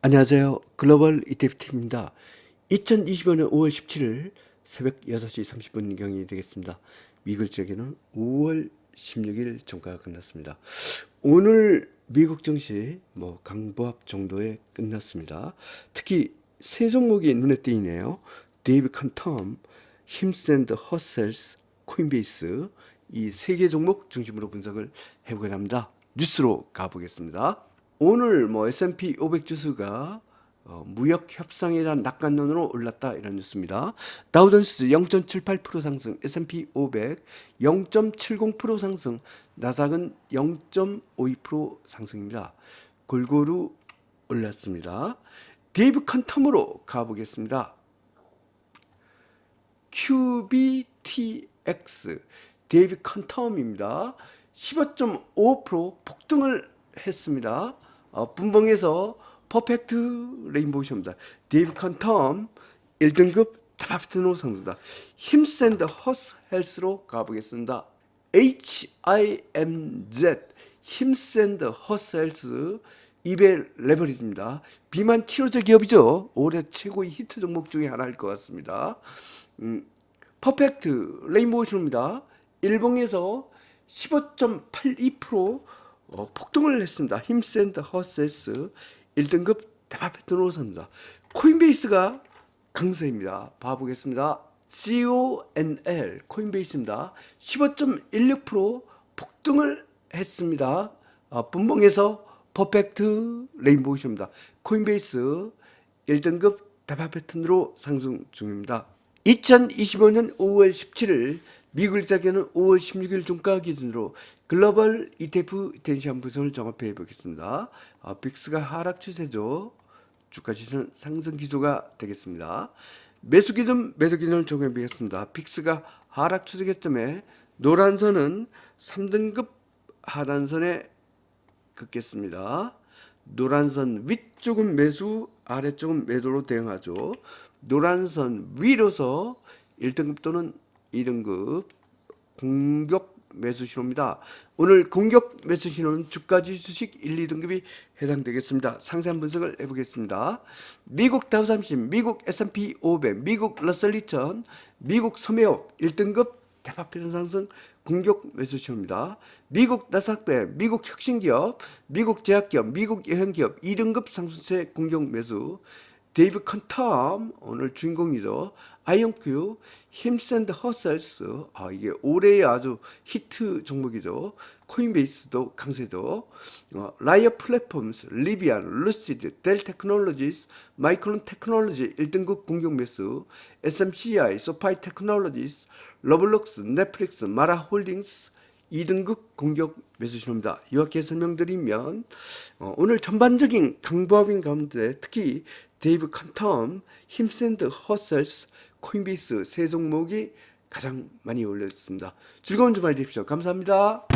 안녕하세요. 글로벌 이태프팀입니다. 2025년 5월 17일 새벽 6시 30분경이 되겠습니다. 미국 지역에는 5월 16일 종가가 끝났습니다. 오늘 미국 증시 뭐 강보합 정도에 끝났습니다. 특히 세 종목이 눈에 띄네요. 데이비 컨텀, 힘샌드 허셀스, 코인베이스 이 세 개 종목 중심으로 분석을 해보게 합니다. 뉴스로 가보겠습니다. 오늘 뭐 S&P 500 지수가 어, 무역 협상에 대한 낙관론으로 올랐다 이런 뉴스입니다. 다우존스 0.78% 상승, S&P 500 0.70% 상승, 나삭은 0.52% 상승입니다. 골고루 올랐습니다. 데이브 컨텀으로 가보겠습니다. QBTX 데이비 컨텀입니다. 15.5% 폭등을 했습니다. 어, 분봉에서 퍼펙트 레인보우쇼입니다. 데이비 컨텀 1등급 다바프트노 상승다. 힘센드 허스 헬스로 가보겠습니다. HIMZ 힘센드 허스 헬스 이벨 레버리지입니다. 비만 치료제 기업이죠. 올해 최고의 히트 종목 중에 하나일 것 같습니다. 음, 퍼펙트 레인보우쇼입니다. 일봉에서 15.82% 어, 폭등을 했습니다. 힘센드 허세스 1등급 대파페트로 삽니다. 코인베이스가 강세입니다. 봐보겠습니다. CONL 코인베이스입니다. 15.16% 폭등을 했습니다. 어, 분봉에서 퍼펙트 레인보우쇼입니다. 코인베이스 1등급 대파페트로 상승 중입니다. 2025년 5월 17일 미국 일자계는 5월 16일 종가 기준으로 글로벌 ETF 텐션 분석을 종합해 보겠습니다. 아, 빅스가 하락 추세죠. 주가 지수는 상승 기조가 되겠습니다. 매수 기준, 매도 기준을 적용해 보겠습니다. 빅스가 하락 추세 개점에 노란 선은 3등급 하단선에 긋겠습니다. 노란 선 위쪽은 매수, 아래쪽은 매도로 대응하죠. 노란 선 위로서 1등급 또는 2등급 공격 매수 신호입니다. 오늘 공격 매수 신호는 주가지 수식 1, 2등급이 해당되겠습니다. 상세한 분석을 해보겠습니다. 미국 다우삼십, 미국 S&P 500, 미국 러셀 2000, 미국 소매업 1등급 대파피는 상승 공격 매수 신호입니다. 미국 나삭배, 미국 혁신기업, 미국 제약기업, 미국 여행기업 2등급 상승세 공격 매수 데이브 컨텀 오늘 주인공이죠. 아이언큐, 힘샌드 허셀스 아 이게 올해의 아주 히트 종목이죠. 코인베이스도 강세도 어, 라이어 플랫폼스, 리비안, 루시드, 델 테크놀로지스, 마이크론 테크놀로지 1등급 공격 매수, SMCI, 소파이 테크놀로지스, 러블록스, 넷플릭스, 마라 홀딩스 2등급 공격 매수 신호입니다. 이렇게 설명드리면 어, 오늘 전반적인 강보합인 가운데 특히 데이브 컨텀, 힘샌드 허셀스, 코인베이스 세 종목이 가장 많이 올렸습니다. 즐거운 주말 되십시오. 감사합니다.